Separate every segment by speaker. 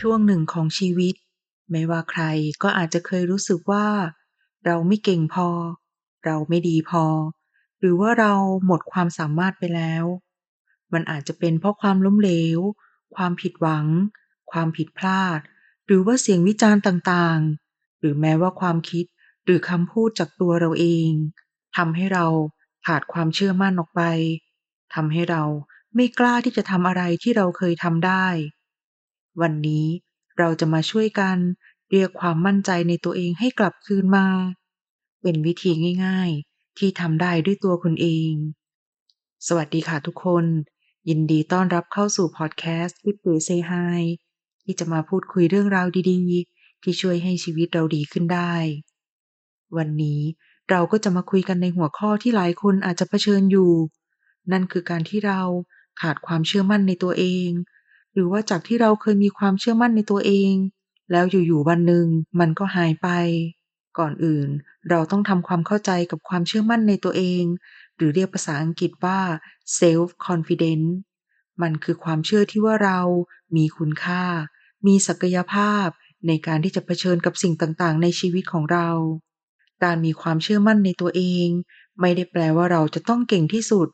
Speaker 1: ช่วงหนึ่งของชีวิต ไม่ว่าใครก็อาจจะเคยรู้สึกว่า เราไม่เก่งพอ เราไม่ดีพอ หรือว่าเราหมดความสามารถไปแล้ว มันอาจจะเป็นเพราะความล้มเหลว ความผิดหวัง ความผิดพลาด หรือว่าเสียงวิจารณ์ต่างๆ หรือแม้ว่าความคิดหรือคำพูดจากตัวเราเองทำให้เราขาดความเชื่อมั่นออกไปทำให้เราไม่กล้าที่จะทำอะไรที่เราเคยทำได้ วันนี้เราจะมาช่วยกันเรียกความมั่นใจในตัวเองให้กลับคืนมา เป็นวิธีง่าย ๆ ที่ทำได้ด้วยตัวคุณเอง สวัสดีค่ะทุกคน ยินดีต้อนรับเข้าสู่พอดแคสต์ With Play Say Hi ที่จะมาพูดคุยเรื่องราวดีๆ ที่ช่วยให้ชีวิตเราดีขึ้นได้ วันนี้เราก็จะมาคุยกันในหัวข้อที่หลายคนอาจจะเผชิญอยู่ นั่นคือการที่เราขาดความเชื่อมั่นในตัวเอง หรือว่าจากที่เราเคยมีความเชื่อมั่นในตัวเอง แล้วอยู่ๆวันหนึ่งมันก็หายไป ก่อนอื่น เราต้องทำความเข้าใจกับความเชื่อมั่นในตัวเอง หรือเรียกภาษาอังกฤษว่า self confidence มันคือความเชื่อที่ว่าเรามีคุณค่า มีศักยภาพในการที่จะเผชิญกับสิ่งต่างๆ ในชีวิตของเรา การมีความเชื่อมั่นในตัวเอง ไม่ได้แปลว่าเราจะต้องเก่งที่สุด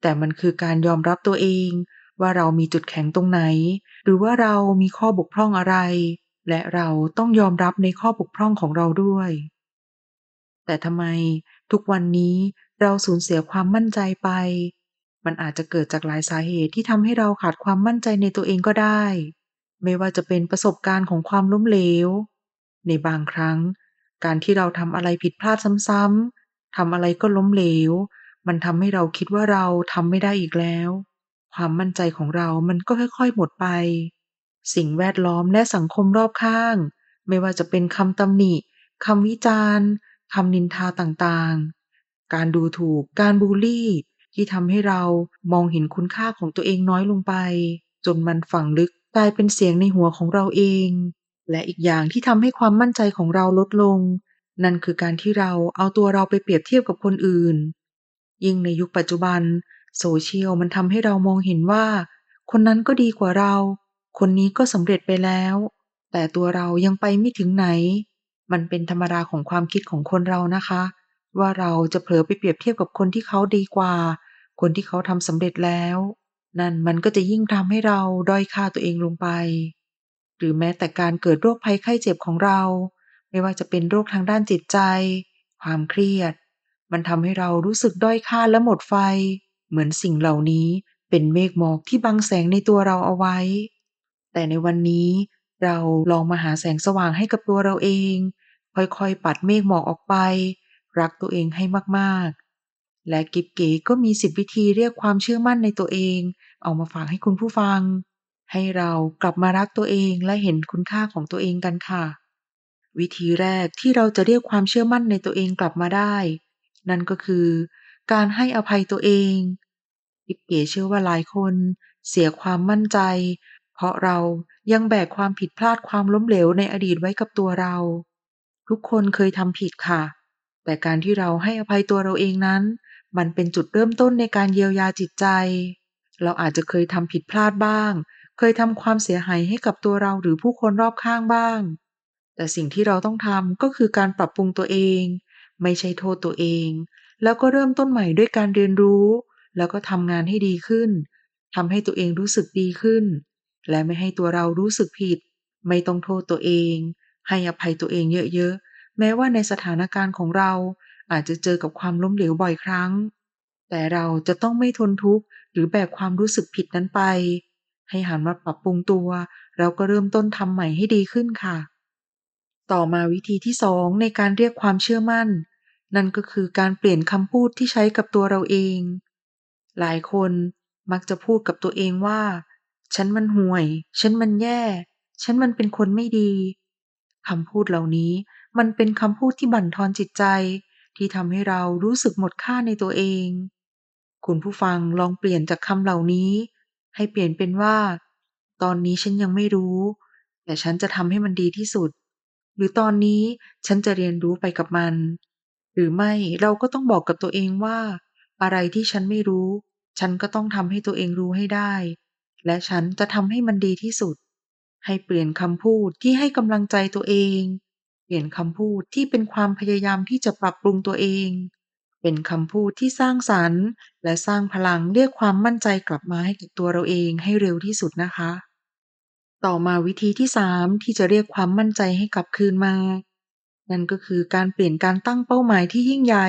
Speaker 1: แต่มันคือการยอมรับตัวเอง ว่าเรามีจุดแข็งตรงไหน หรือว่าเรามีข้อบกพร่องอะไร และเราต้องยอมรับในข้อบกพร่องของเราด้วย แต่ทำไมทุกวันนี้เราสูญเสียความมั่นใจไป มันอาจจะเกิดจากหลายสาเหตุที่ทำให้เราขาดความมั่นใจในตัวเองก็ได้ ไม่ว่าจะเป็นประสบการณ์ของความล้มเหลว ในบางครั้ง การที่เราทำอะไรผิดพลาดซ้ำๆทำอะไรก็ล้มเหลว มันทำให้เราคิดว่าเราทำไม่ได้อีกแล้ว ความมั่นใจของเรามันก็ค่อยๆหมดไป สิ่งแวดล้อมและสังคมรอบข้าง ไม่ว่าจะเป็นคำตำหนิคำวิจารณ์คำนินทาต่างๆ การดูถูก การบูลลี่ ที่ทำให้เรามองเห็นคุณค่าของตัวเองน้อยลงไป จนมันฝังลึกกลายเป็นเสียงในหัวของเราเอง และอีกอย่างที่ทำให้ความมั่นใจของเราลดลง นั่นคือการที่เราเอาตัวเราไปเปรียบเทียบกับคนอื่น ยิ่งในยุคปัจจุบัน โซเชียลมันทำให้เรามองเห็นว่า คนนั้นก็ดีกว่าเรา คนนี้ก็สำเร็จไปแล้ว แต่ตัวเรายังไปไม่ถึงไหน มันเป็นธรรมดาของความคิดของคนเรานะคะ ว่าเราจะเผลอไปเปรียบเทียบกับคนที่เขาดีกว่า คนที่เขาทำสำเร็จแล้ว นั่นมันก็จะยิ่งทำให้เราด้อยค่าตัวเองลงไป หรือแม้แต่การเกิดโรคภัยไข้เจ็บของเรา ไม่ว่าจะเป็นโรคทางด้านจิตใจ ความเครียด มันทำให้เรารู้สึกด้อยค่าและหมดไฟ เหมือนสิ่งเหล่านี้เป็นเมฆหมอกที่บังแสงในตัวเราเอาไว้ แต่ในวันนี้เราลองมาหาแสงสว่างให้กับตัวเราเอง ค่อยๆ ปัดเมฆหมอกออกไป รักตัวเองให้มากๆ และกิบเก๋ก็มีสิบวิธีเรียกความเชื่อมั่นในตัวเอง เอามาฝากให้คุณผู้ฟัง ให้เรากลับมารักตัวเองและเห็นคุณค่าของตัวเองกันค่ะ วิธีแรกที่เราจะเรียกความเชื่อมั่นในตัวเองกลับมาได้ นั่นก็คือ การให้อภัยตัวเองกิบเก๋เชื่อว่าหลายคนเสียความมั่นใจ เพราะเรายังแบกความผิดพลาดความล้มเหลวในอดีตไว้กับตัวเรา ทุกคนเคยทำผิดค่ะ แต่การที่เราให้อภัยตัวเราเองนั้น มันเป็นจุดเริ่มต้นในการเยียวยาจิตใจ เราอาจจะเคยทำผิดพลาดบ้าง เคยทำความเสียหายให้กับตัวเราหรือผู้คนรอบข้างบ้าง แต่สิ่งที่เราต้องทำก็คือการปรับปรุงตัวเอง ไม่ใช่โทษตัวเอง แล้วก็เริ่มต้นใหม่ด้วยการเรียนรู้ แล้วก็ทำงานให้ดีขึ้นทำให้ตัวเองรู้สึกดีขึ้น และไม่ให้ตัวเรารู้สึกผิด ไม่ต้องโทษตัวเอง ให้อภัยตัวเองเยอะๆ แม้ว่าในสถานการณ์ของเราอาจจะเจอกับความล้มเหลวบ่อยครั้ง แต่เราจะต้องไม่ทนทุกข์หรือแบกความรู้สึกผิดนั้นไป ให้หันมาปรับปรุงตัวแล้วก็เริ่มต้นทำใหม่ให้ดีขึ้นค่ะ ต่อมาวิธีที่สองในการเรียกความเชื่อมั่น นั่นก็คือการเปลี่ยนคำพูดที่ใช้กับตัวเราเอง หลายคนมักจะพูดกับตัวเองว่า ฉันมันห่วย ฉันมันแย่ ฉันมันเป็นคนไม่ดีคำพูดเหล่านี้มันเป็นคำพูดที่บั่นทอนจิตใจ ที่ทำให้เรารู้สึกหมดค่าในตัวเอง คุณผู้ฟังลองเปลี่ยนจากคำเหล่านี้ ให้เปลี่ยนเป็นว่า ตอนนี้ฉันยังไม่รู้ แต่ฉันจะทำให้มันดีที่สุด หรือตอนนี้ฉันจะเรียนรู้ไปกับมัน หรือไม่เราก็ต้องบอกกับตัวเองว่า อะไรที่ฉันไม่รู้ ฉันก็ต้องทำให้ตัวเองรู้ให้ได้ และฉันจะทำให้มันดีที่สุด ให้เปลี่ยนคำพูดที่ให้กำลังใจตัวเอง เปลี่ยนคำพูดที่เป็นความพยายามที่จะปรับปรุงตัวเอง เป็นคำพูดที่สร้างสรรค์ และสร้างพลังเรียกความมั่นใจกลับมาให้กับตัวเราเองให้เร็วที่สุดนะคะ ต่อมาวิธีที่ 3 ที่จะเรียกความมั่นใจให้กลับคืนมา นั่นก็คือการเปลี่ยนการตั้งเป้าหมายที่ยิ่งใหญ่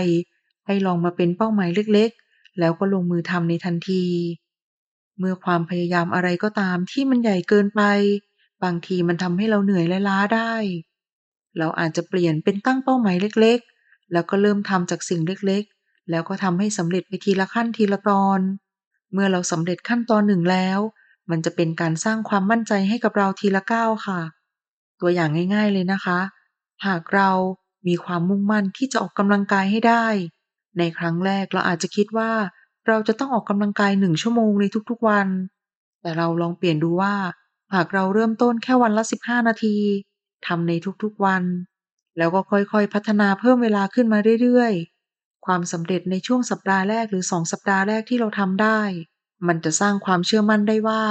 Speaker 1: ให้ลองมาเป็นเป้าหมายเล็กๆ แล้วก็ลงมือทำในทันที เมื่อความพยายามอะไรก็ตามที่มันใหญ่เกินไป บางทีมันทำให้เราเหนื่อยและล้าได้ เราอาจจะเปลี่ยนเป็นตั้งเป้าหมายเล็กๆ แล้วก็เริ่มทำจากสิ่งเล็กๆ แล้วก็ทำให้สำเร็จไปทีละขั้นทีละตอน เมื่อเราสำเร็จขั้นตอนหนึ่งแล้ว มันจะเป็นการสร้างความมั่นใจให้กับเราทีละก้าวค่ะ ตัวอย่างง่าย ๆเลยนะคะ หากเรามีความมุ่งมั่นที่จะออกกำลังกายให้ได้ ในครั้งแรกเราอาจจะคิดว่าเราจะต้องออกกำลังกายหนึ่งชั่วโมงในทุกๆวัน แต่เราลองเปลี่ยนดูว่า หากเราเริ่มต้นแค่วันละ 15 นาทีทำในทุกๆวัน แล้วก็ค่อยๆพัฒนาเพิ่มเวลาขึ้นมาเรื่อยๆ ความสำเร็จในช่วงสัปดาห์แรกหรือ 2 สัปดาห์แรกที่เราทำได้ มันจะสร้างความเชื่อมั่นได้ว่า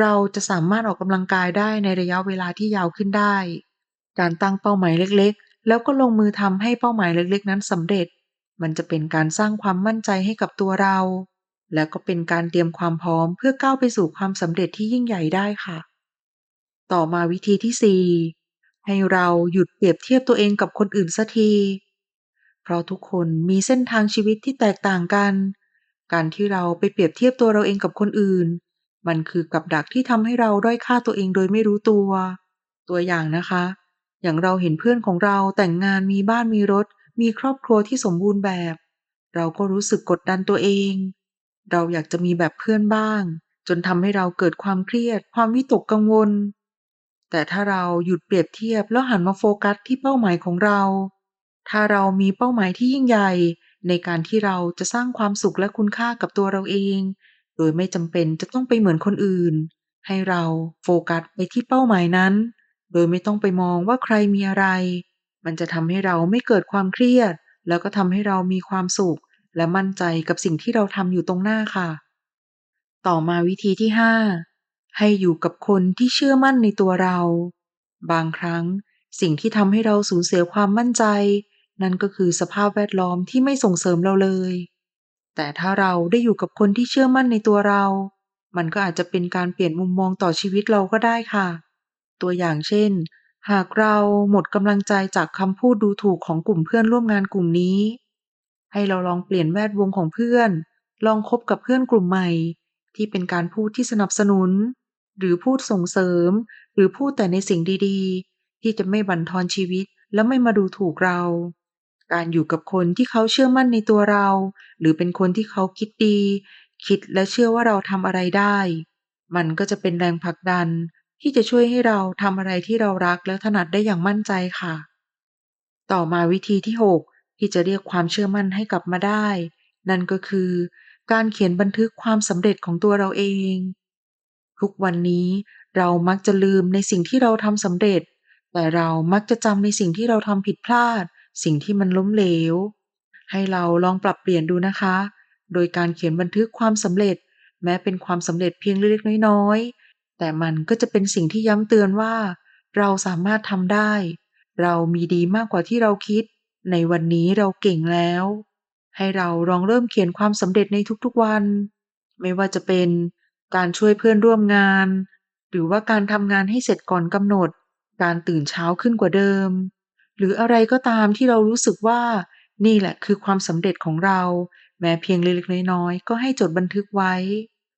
Speaker 1: เราจะสามารถออกกำลังกายได้ในระยะเวลาที่ยาวขึ้นได้ การตั้งเป้าหมายเล็กๆ แล้วก็ลงมือทำให้เป้าหมายเล็กๆ นั้นสำเร็จ มันจะเป็นการสร้างความมั่นใจให้กับตัวเรา และก็เป็นการเตรียมความพร้อมเพื่อก้าวไปสู่ความสำเร็จที่ยิ่งใหญ่ได้ค่ะ ต่อมาวิธีที่ 4 ให้เราหยุดเปรียบเทียบตัวเองกับคนอื่นสักทีเพราะทุกคนมีเส้นทางชีวิตที่แตกต่างกัน การที่เราไปเปรียบเทียบตัวเราเองกับคนอื่น มันคือกับดักที่ทำให้เราด้อยค่าตัวเองโดยไม่รู้ตัว ตัวอย่างนะคะ อย่างเราเห็นเพื่อนของเราแต่งงานมีบ้านมีรถ มีครอบครัวที่สมบูรณ์แบบ เราก็รู้สึกกดดันตัวเอง เราอยากจะมีแบบเพื่อนบ้าง จนทำให้เราเกิดความเครียด ความวิตกกังวล แต่ถ้าเราหยุดเปรียบเทียบแล้วหันมาโฟกัสที่เป้าหมายของเรา ถ้าเรามีเป้าหมายที่ยิ่งใหญ่ ในการที่เราจะสร้างความสุขและคุณค่ากับตัวเราเอง โดยไม่จำเป็นจะต้องไปเหมือนคนอื่น ให้เราโฟกัสไปที่เป้าหมายนั้น โดยไม่ต้องไปมองว่าใครมีอะไร มันจะทำให้เราไม่เกิดความเครียด แล้วก็ทำให้เรามีความสุข และมั่นใจกับสิ่งที่เราทำอยู่ตรงหน้าค่ะ ต่อมาวิธีที่ 5 ให้อยู่กับคนที่เชื่อมั่นในตัวเรา บางครั้งสิ่งที่ทำให้เราสูญเสียความมั่นใจ นั่นก็คือสภาพแวดล้อมที่ไม่ส่งเสริมเราเลย แต่ถ้าเราได้อยู่กับคนที่เชื่อมั่นในตัวเรา มันก็อาจจะเป็นการเปลี่ยนมุมมองต่อชีวิตเราก็ได้ค่ะ ตัวอย่างเช่น หากเราหมดกำลังใจจากคำพูดดูถูกของกลุ่มเพื่อนร่วมงานกลุ่มนี้ ให้เราลองเปลี่ยนแวดวงของเพื่อน ลองคบกับเพื่อนกลุ่มใหม่ ที่เป็นการพูดที่สนับสนุน หรือพูดส่งเสริม หรือพูดแต่ในสิ่งดีๆ ที่จะไม่บั่นทอนชีวิตและไม่มาดูถูกเรา การอยู่กับคนที่เขาเชื่อมั่นในตัวเรา หรือเป็นคนที่เขาคิดดี คิดและเชื่อว่าเราทำอะไรได้ มันก็จะเป็นแรงผลักดัน ที่จะช่วยให้เราทำอะไรที่เรารักและถนัดได้อย่างมั่นใจค่ะ ต่อมาวิธีที่ 6 ที่จะเรียกความเชื่อมั่นให้กลับมาได้ นั่นก็คือ การเขียนบันทึกความสำเร็จของตัวเราเอง ทุกวันนี้เรามักจะลืมในสิ่งที่เราทำสำเร็จ แต่เรามักจะจำในสิ่งที่เราทำผิดพลาด สิ่งที่มันล้มเหลว ให้เราลองปรับเปลี่ยนดูนะคะ โดยการเขียนบันทึกความสำเร็จ แม้เป็นความสำเร็จเพียงเล็กๆน้อยๆ แต่มันก็จะเป็นสิ่งที่ย้ำเตือนว่า เราสามารถทำได้ เรามีดีมากกว่าที่เราคิด ในวันนี้เราเก่งแล้ว ให้เราลองเริ่มเขียนความสำเร็จในทุกๆวัน ไม่ว่าจะเป็นการช่วยเพื่อนร่วมงาน หรือว่าการทำงานให้เสร็จก่อนกำหนด การตื่นเช้าขึ้นกว่าเดิม หรืออะไรก็ตามที่เรารู้สึกว่า นี่แหละคือความสำเร็จของเรา แม้เพียงเล็กๆน้อยๆก็ให้จดบันทึกไว้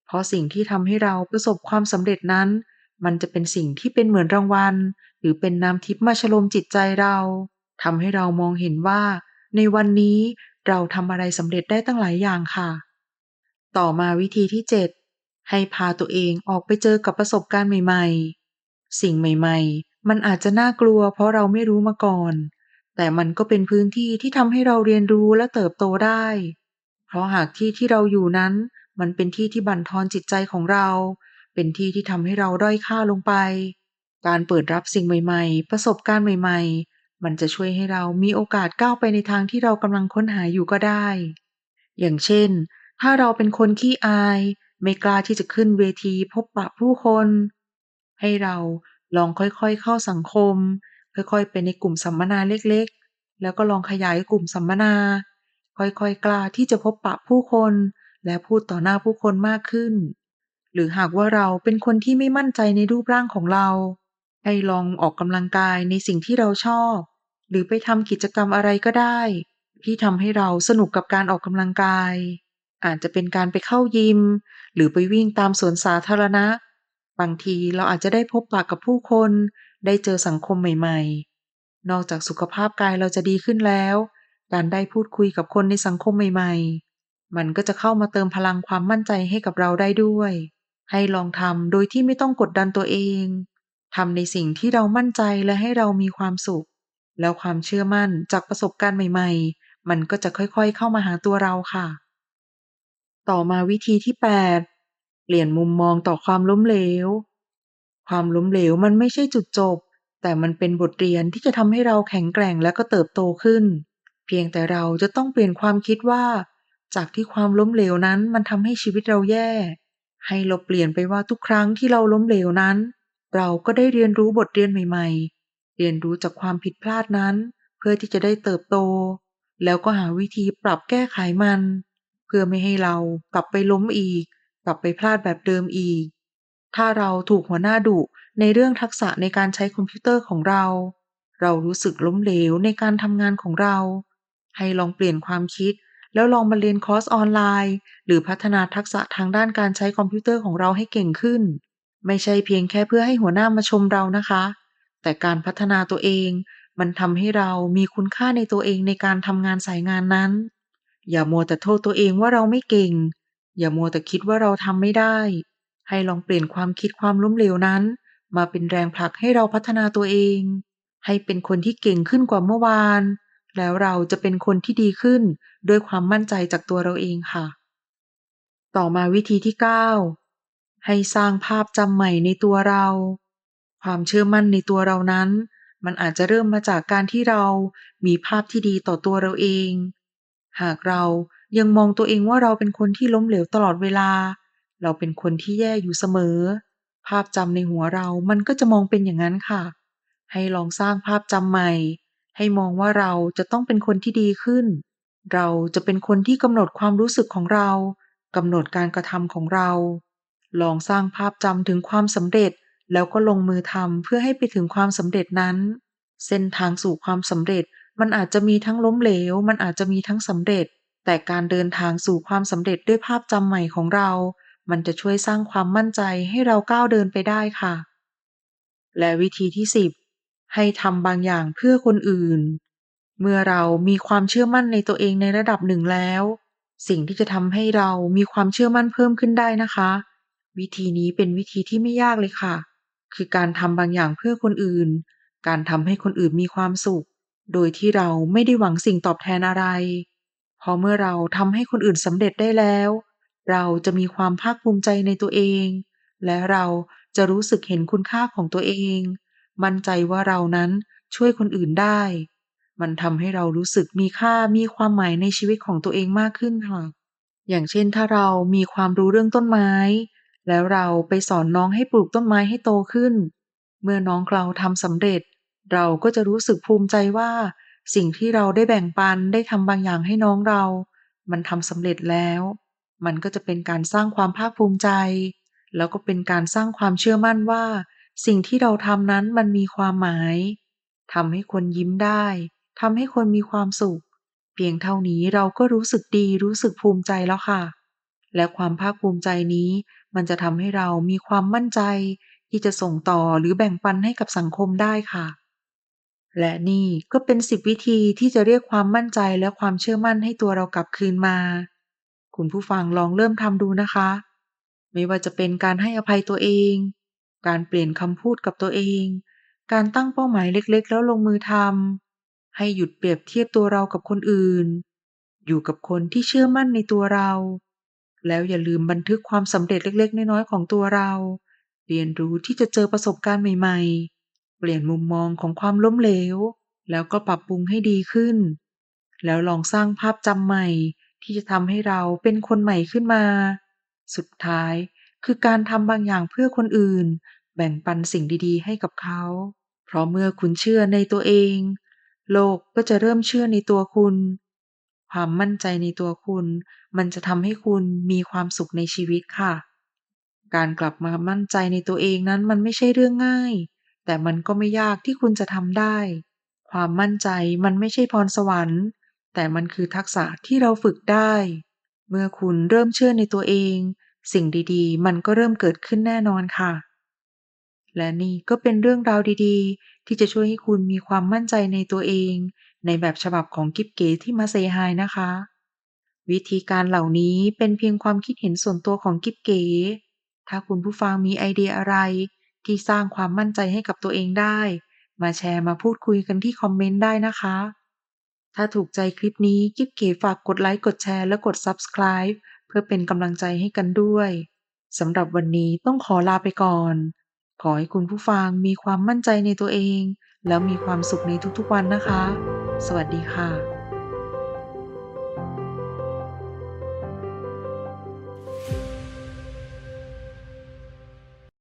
Speaker 1: เพราะสิ่งที่ทำให้เราประสบความสำเร็จนั้น มันจะเป็นสิ่งที่เป็นเหมือนรางวัล หรือเป็นน้ำทิพย์มาชโลมจิตใจเราทำให้เรามองเห็นว่า ในวันนี้เราทำอะไรสำเร็จได้ตั้งหลายอย่างค่ะ ต่อมาวิธีที่ 7 ให้พาตัวเองออกไปเจอกับประสบการณ์ใหม่ ๆ สิ่งใหม่ ๆ มันอาจจะน่ากลัวเพราะเราไม่รู้มาก่อน แต่มันก็เป็นพื้นที่ที่ทำให้เราเรียนรู้และเติบโตได้ เพราะหากที่ที่เราอยู่นั้น มันเป็นที่ที่บั่นทอนจิตใจของเรา เป็นที่ที่ทำให้เราด้อยค่าลงไป การเปิดรับสิ่งใหม่ ๆ ประสบการณ์ใหม่ ๆ มันจะช่วยให้เรามีโอกาสก้าวไปในทางที่เรากำลังค้นหาอยู่ก็ได้ อย่างเช่น ถ้าเราเป็นคนขี้อาย ไม่กล้าที่จะขึ้นเวทีพบปะผู้คน ให้เราลองค่อยๆเข้าสังคม ค่อยๆไปในกลุ่มสัมมนาเล็กๆ แล้วก็ลองขยายกลุ่มสัมมนา ค่อยๆกล้าที่จะพบปะผู้คน และพูดต่อหน้าผู้คนมากขึ้น หรือหากว่าเราเป็นคนที่ไม่มั่นใจในรูปร่างของเรา ให้ลองออกกำลังกายในสิ่งที่เราชอบ หรือไปทำกิจกรรมอะไรก็ได้ ที่ทำให้เราสนุกกับการออกกำลังกาย อาจจะเป็นการไปเข้ายิม หรือไปวิ่งตามสวนสาธารณะ บางทีเราอาจจะได้พบปะกับผู้คน ได้เจอสังคมใหม่ ๆ นอกจากสุขภาพกายเราจะดีขึ้นแล้ว การได้พูดคุยกับคนในสังคมใหม่ ๆ มันก็จะเข้ามาเติมพลังความมั่นใจให้กับเราได้ด้วย ให้ลองทำโดยที่ไม่ต้องกดดันตัวเองทำในสิ่งที่เรามั่นใจและให้เรามีความสุข แล้วความเชื่อมั่นจากประสบการณ์ใหม่ ๆ มันก็จะค่อยๆ เข้ามาหาตัวเราค่ะ ต่อมาวิธีที่ 8 เปลี่ยนมุมมองต่อความล้มเหลว ความล้มเหลวมันไม่ใช่จุดจบ แต่มันเป็นบทเรียนที่จะทำให้เราแข็งแกร่งและก็เติบโตขึ้น เพียงแต่เราจะต้องเปลี่ยนความคิดว่า จากที่ความล้มเหลวนั้นมันทำให้ชีวิตเราแย่ ให้เราเปลี่ยนไปว่าทุกครั้งที่เราล้มเหลวนั้น เราก็ได้เรียนรู้บทเรียนใหม่ ๆ เรียนรู้จากความผิดพลาดนั้น เพื่อที่จะได้เติบโต แล้วก็หาวิธีปรับแก้ไขมัน เพื่อไม่ให้เรากลับไปล้มอีก กลับไปพลาดแบบเดิมอีก ถ้าเราถูกหัวหน้าดุในเรื่องทักษะในการใช้คอมพิวเตอร์ของเรา เรารู้สึกล้มเหลวในการทำงานของเรา ให้ลองเปลี่ยนความคิด แล้วลองมาเรียนคอร์สออนไลน์ หรือพัฒนาทักษะทางด้านการใช้คอมพิวเตอร์ของเราให้เก่งขึ้น ไม่ใช่เพียงแค่เพื่อให้หัวหน้ามาชมเรานะคะ แต่การพัฒนาตัวเอง มันทำให้เรามีคุณค่าในตัวเองในการทำงานสายงานนั้น อย่ามัวแต่โทษตัวเองว่าเราไม่เก่ง อย่ามัวแต่คิดว่าเราทำไม่ได้ ให้ลองเปลี่ยนความคิดความล้มเหลวนั้น มาเป็นแรงผลักให้เราพัฒนาตัวเอง ให้เป็นคนที่เก่งขึ้นกว่าเมื่อวาน แล้วเราจะเป็นคนที่ดีขึ้นด้วยความมั่นใจจากตัวเราเองค่ะ ต่อมาวิธีที่ 9 ให้สร้างภาพจำใหม่ในตัวเรา ความเชื่อมั่นในตัวเรานั้น มันอาจจะเริ่มมาจากการที่เรามีภาพที่ดีต่อตัวเราเอง หากเรายังมองตัวเองว่าเราเป็นคนที่ล้มเหลวตลอดเวลา เราเป็นคนที่แย่อยู่เสมอ ภาพจำในหัวเรามันก็จะมองเป็นอย่างนั้นค่ะ ให้ลองสร้างภาพจำใหม่ ให้มองว่าเราจะต้องเป็นคนที่ดีขึ้น เราจะเป็นคนที่กำหนดความรู้สึกของเรากำหนดการกระทำของเรา ลองสร้างภาพจำถึงความสำเร็จแล้วก็ลงมือทำเพื่อให้ไปถึงความสำเร็จนั้น เส้นทางสู่ความสำเร็จมันอาจจะมีทั้งล้มเหลว มันอาจจะมีทั้งสำเร็จ แต่การเดินทางสู่ความสำเร็จด้วยภาพจำใหม่ของเรา มันจะช่วยสร้างความมั่นใจให้เราก้าวเดินไปได้ค่ะ และวิธีที่ 10 ให้ทำบางอย่างเพื่อคนอื่น เมื่อเรามีความเชื่อมั่นในตัวเองในระดับหนึ่งแล้ว สิ่งที่จะทำให้เรามีความเชื่อมั่นเพิ่มขึ้นได้นะคะ วิธีนี้เป็นวิธีที่ไม่ยากเลยค่ะ คือการทำบางอย่างเพื่อคนอื่น การทำให้คนอื่นมีความสุข โดยที่เราไม่ได้หวังสิ่งตอบแทนอะไร พอเมื่อเราทำให้คนอื่นสำเร็จได้แล้ว เราจะมีความภาคภูมิใจในตัวเอง และเราจะรู้สึกเห็นคุณค่าของตัวเอง มั่นใจว่าเรานั้นช่วยคนอื่นได้ มันทำให้เรารู้สึกมีค่ามีความหมายในชีวิตของตัวเองมากขึ้นค่ะ อย่างเช่นถ้าเรามีความรู้เรื่องต้นไม้ แล้วเราไปสอนน้องให้ปลูกต้นไม้ให้โตขึ้น เมื่อน้องเราทำสำเร็จ เราก็จะรู้สึกภูมิใจว่า สิ่งที่เราได้แบ่งปันได้ทำบางอย่างให้น้องเรา มันทำสำเร็จแล้ว มันก็จะเป็นการสร้างความภาคภูมิใจ แล้วก็เป็นการสร้างความเชื่อมั่นว่า สิ่งที่เราทำนั้นมันมีความหมายทำให้คนยิ้มได้ทำให้คนมีความสุข เพียงเท่านี้เราก็รู้สึกดีรู้สึกภูมิใจแล้วค่ะ และความภาคภูมิใจนี้ มันจะทำให้เรามีความมั่นใจ ที่จะส่งต่อหรือแบ่งปันให้กับสังคมได้ค่ะ และนี่ก็เป็น10วิธีที่จะเรียกความมั่นใจและความเชื่อมั่นให้ตัวเรากลับคืนมา คุณผู้ฟังลองเริ่มทำดูนะคะ ไม่ว่าจะเป็นการให้อภัยตัวเอง การเปลี่ยนคำพูดกับตัวเอง การตั้งเป้าหมายเล็กๆ แล้วลงมือทำให้หยุดเปรียบเทียบตัวเรากับคนอื่น อยู่กับคนที่เชื่อมั่นในตัวเรา แล้วอย่าลืมบันทึกความสำเร็จเล็ก ๆ น้อยๆของตัวเรา เรียนรู้ที่จะเจอประสบการณ์ใหม่ๆ เปลี่ยนมุมมองของความล้มเหลว แล้วก็ปรับปรุงให้ดีขึ้น แล้วลองสร้างภาพจำใหม่ที่จะทำให้เราเป็นคนใหม่ขึ้นมา สุดท้าย คือการทำบางอย่างเพื่อคนอื่น แบ่งปันสิ่งดีๆ ให้กับเขา เพราะเมื่อคุณเชื่อในตัวเอง โลกก็จะเริ่มเชื่อในตัวคุณ ความมั่นใจในตัวคุณ มันจะทำให้คุณมีความสุขในชีวิตค่ะ การกลับมามั่นใจในตัวเองนั้นมันไม่ใช่เรื่องง่าย แต่มันก็ไม่ยากที่คุณจะทำได้ ความมั่นใจมันไม่ใช่พรสวรรค์ แต่มันคือทักษะที่เราฝึกได้ เมื่อคุณเริ่มเชื่อในตัวเอง สิ่งดีๆ มันก็เริ่มเกิดขึ้นแน่นอนค่ะ และนี่ก็เป็นเรื่องราวดีๆ ที่จะช่วยให้คุณมีความมั่นใจในตัวเอง ในแบบฉบับของกิ๊บเก๋ที่มาเซย์ไฮนะคะ วิธีการเหล่านี้เป็นเพียงความคิดเห็นส่วนตัวของกิ๊บเก๋ ถ้าคุณผู้ฟังมีไอเดียอะไร ที่สร้างความมั่นใจให้กับตัวเองได้ มาแชร์มาพูดคุยกันที่คอมเมนต์ได้นะคะถ้าถูกใจคลิปนี้กิ๊บเก๋ฝากกดไลค์ กดแชร์ และกด Subscribe เพื่อเป็นกำลังใจให้กันด้วยสำหรับวันนี้ต้องขอลาไปก่อน ขอให้คุณผู้ฟังมีความมั่นใจในตัวเอง แล้วมีความสุขในทุกๆวันนะคะ สวัสดีค่ะ